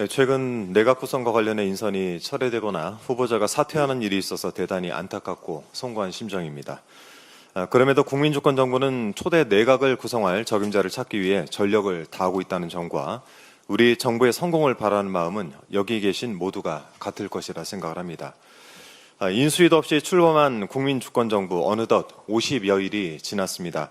네, 최근 내각 구성과 관련해 인선이 철회되거나 후보자가 사퇴하는 일이 있어서 대단히 안타깝고 송구한 심정입니다. 아, 그럼에도 국민주권정부는 초대 내각을 구성할 적임자를 찾기 위해 전력을 다하고 있다는 점과 우리 정부의 성공을 바라는 마음은 여기 계신 모두가 같을 것이라 생각을 합니다. 아, 인수위도 없이 출범한 국민주권정부 어느덧 50여일이 지났습니다.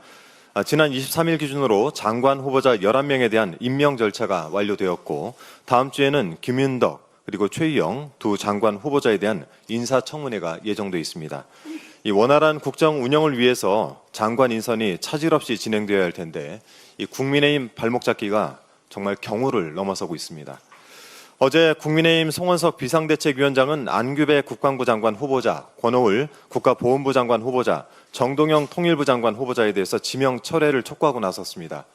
아, 지난 23일 기준으로 장관 후보자 11명에 대한 임명 절차가 완료되었고 다음 주에는 김윤덕 그리고 최희영 두 장관 후보자에 대한 인사청문회가 예정돼 있습니다. 이 원활한 국정 운영을 위해서 장관 인선이 차질 없이 진행되어야 할 텐데 이 국민의힘 발목 잡기가 정말 경우를 넘어서고 있습니다. 어제 국민의힘 송원석 비상대책위원장은 안규배 국방부 장관 후보자, 권오을 국가보훈부 장관 후보자, 정동영 통일부 장관 후보자에 대해서 지명 철회를 촉구하고 나섰습니다.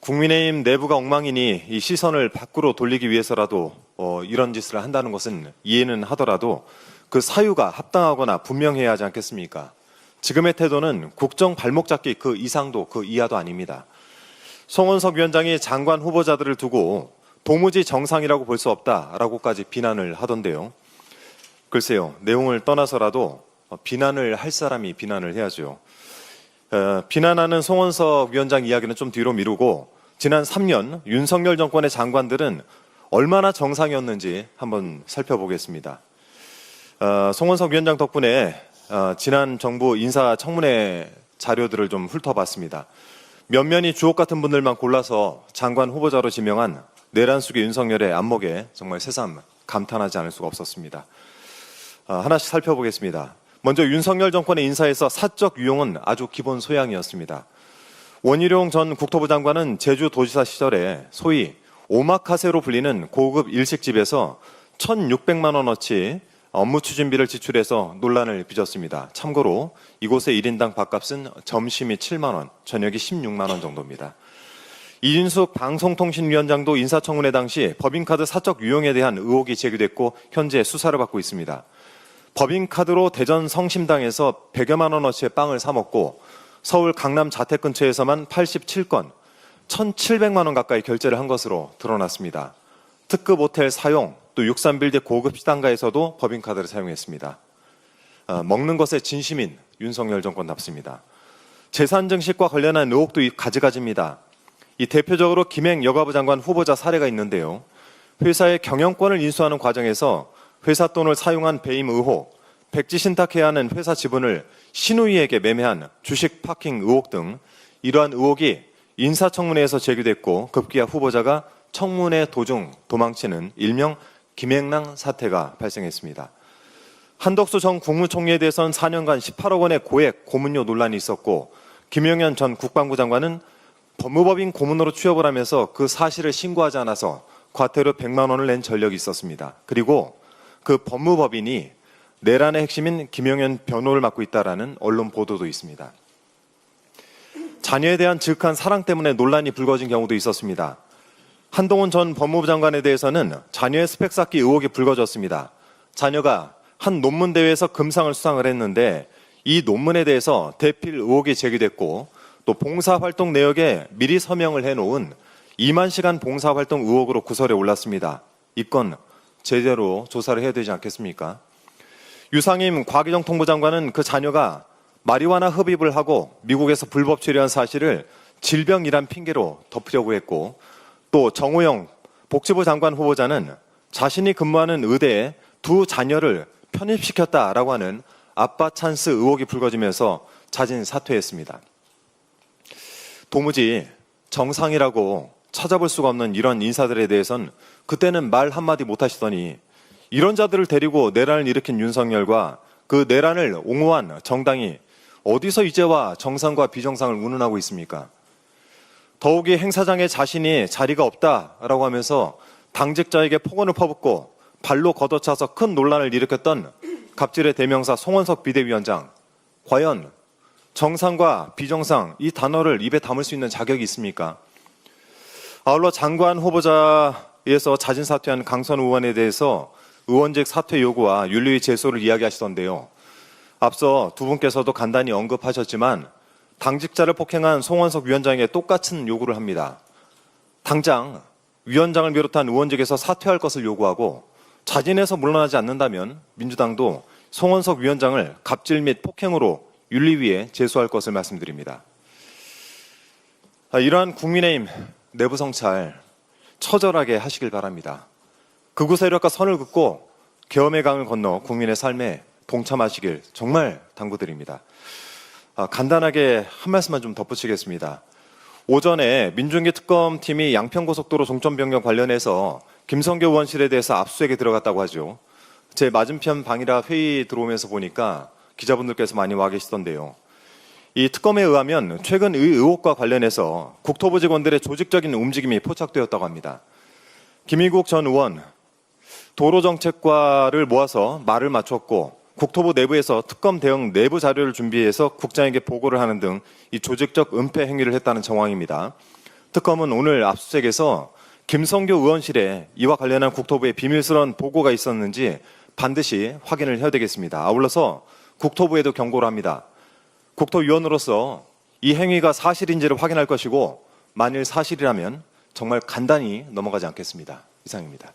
국민의힘 내부가 엉망이니 이 시선을 밖으로 돌리기 위해서라도 어, 이런 짓을 한다는 것은 이해는 하더라도 그 사유가 합당하거나 분명해야 하지 않겠습니까? 지금의 태도는 국정 발목 잡기 그 이상도 그 이하도 아닙니다. 송원석 위원장이 장관 후보자들을 두고 도무지 정상이라고 볼 수 없다라고까지 비난을 하던데요. 글쎄요, 내용을 떠나서라도 어, 비난을 할 사람이 비난을 해야죠. 어, 비난하는 송원석 위원장 이야기는 좀 뒤로 미루고 지난 3년 윤석열 정권의 장관들은 얼마나 정상이었는지 한번 살펴보겠습니다. 어, 송원석 위원장 덕분에 어, 지난 정부 인사청문회 자료들을 좀 훑어봤습니다. 면면이 주옥 같은 분들만 골라서 장관 후보자로 지명한 내란숙의 윤석열의 안목에 정말 새삼 감탄하지 않을 수가 없었습니다. 어, 하나씩 살펴보겠습니다. 먼저 윤석열 정권의 인사에서 사적 유용은 아주 기본 소양이었습니다. 원희룡 전 국토부 장관은 제주 도지사 시절에 소위 오마카세로 불리는 고급 일식집에서 1,600만 원어치 업무 추진비를 지출해서 논란을 빚었습니다. 참고로 이곳의 1인당 밥값은 점심이 7만 원, 저녁이 16만 원 정도입니다. 이진숙 방송통신위원장도 인사청문회 당시 법인카드 사적 유용에 대한 의혹이 제기됐고 현재 수사를 받고 있습니다. 법인카드로 대전 성심당에서 100여만 원어치의 빵을 사 먹고 서울 강남 자택 근처에서만 87건, 1,700만 원 가까이 결제를 한 것으로 드러났습니다. 특급 호텔 사용, 또 63빌드 고급 시당가에서도 법인카드를 사용했습니다. 어, 먹는 것에 진심인 윤석열 정권 답습니다. 재산 증식과 관련한 의혹도 가지가지입니다. 이 대표적으로 김행 여가부 장관 후보자 사례가 있는데요. 회사의 경영권을 인수하는 과정에서 회사 돈을 사용한 배임 의혹, 백지 신탁해야 하는 회사 지분을 신우이에게 매매한 주식 파킹 의혹 등 이러한 의혹이 인사청문회에서 제기됐고 급기야 후보자가 청문회 도중 도망치는 일명 김행랑 사태가 발생했습니다. 한덕수 전 국무총리에 대해서는 4년간 18억 원의 고액 고문료 논란이 있었고 김영현 전 국방부 장관은 법무법인 고문으로 취업을 하면서 그 사실을 신고하지 않아서 과태료 100만 원을 낸 전력이 있었습니다. 그리고 그 법무법인이 내란의 핵심인 김영현 변호를 맡고 있다라는 언론 보도도 있습니다. 자녀에 대한 즉한 사랑 때문에 논란이 불거진 경우도 있었습니다. 한동훈 전 법무부 장관에 대해서는 자녀의 스펙 쌓기 의혹이 불거졌습니다. 자녀가 한 논문 대회에서 금상을 수상을 했는데 이 논문에 대해서 대필 의혹이 제기됐고 또 봉사활동 내역에 미리 서명을 해놓은 2만 시간 봉사활동 의혹으로 구설에 올랐습니다. 이 건 제대로 조사를 해야 되지 않겠습니까? 유상임 과기정 통부장관은 그 자녀가 마리화나 흡입을 하고 미국에서 불법 체류한 사실을 질병이란 핑계로 덮으려고 했고 또 정호영 복지부 장관 후보자는 자신이 근무하는 의대에 두 자녀를 편입시켰다라고 하는 아빠 찬스 의혹이 불거지면서 자진 사퇴했습니다. 도무지 정상이라고 찾아볼 수가 없는 이런 인사들에 대해선 그때는 말 한마디 못 하시더니 이런 자들을 데리고 내란을 일으킨 윤석열과 그 내란을 옹호한 정당이 어디서 이제와 정상과 비정상을 운운하고 있습니까? 더욱이 행사장에 자신이 자리가 없다라고 하면서 당직자에게 폭언을 퍼붓고 발로 걷어차서 큰 논란을 일으켰던 갑질의 대명사 송원석 비대위원장. 과연 정상과 비정상 이 단어를 입에 담을 수 있는 자격이 있습니까? 아울러 장관 후보자에서 자진 사퇴한 강선 의원에 대해서 의원직 사퇴 요구와 윤리위 제소를 이야기하시던데요. 앞서 두 분께서도 간단히 언급하셨지만 당직자를 폭행한 송원석 위원장에게 똑같은 요구를 합니다. 당장 위원장을 비롯한 의원직에서 사퇴할 것을 요구하고 자진해서 물러나지 않는다면 민주당도 송원석 위원장을 갑질 및 폭행으로 윤리위에 제소할 것을 말씀드립니다. 아, 이러한 국민의힘 내부 성찰 처절하게 하시길 바랍니다. 극우 세력과 선을 긋고 계엄의 강을 건너 국민의 삶에 동참하시길 정말 당부드립니다. 아, 간단하게 한 말씀만 좀 덧붙이겠습니다. 오전에 민중기 특검팀이 양평고속도로 종점변경 관련해서 김성교 의원실에 대해서 압수수색에 들어갔다고 하죠. 제 맞은편 방이라 회의 들어오면서 보니까 기자분들께서 많이 와 계시던데요. 이 특검에 의하면 최근 의 의혹과 관련해서 국토부 직원들의 조직적인 움직임이 포착되었다고 합니다. 김희국 전 의원 도로정책과를 모아서 말을 맞췄고 국토부 내부에서 특검 대응 내부 자료를 준비해서 국장에게 보고를 하는 등 이 조직적 은폐 행위를 했다는 정황입니다. 특검은 오늘 압수수색에서 김성교 의원실에 이와 관련한 국토부의 비밀스러운 보고가 있었는지 반드시 확인을 해야 되겠습니다. 아울러서 국토부에도 경고를 합니다. 국토위원으로서 이 행위가 사실인지를 확인할 것이고 만일 사실이라면 정말 간단히 넘어가지 않겠습니다. 이상입니다.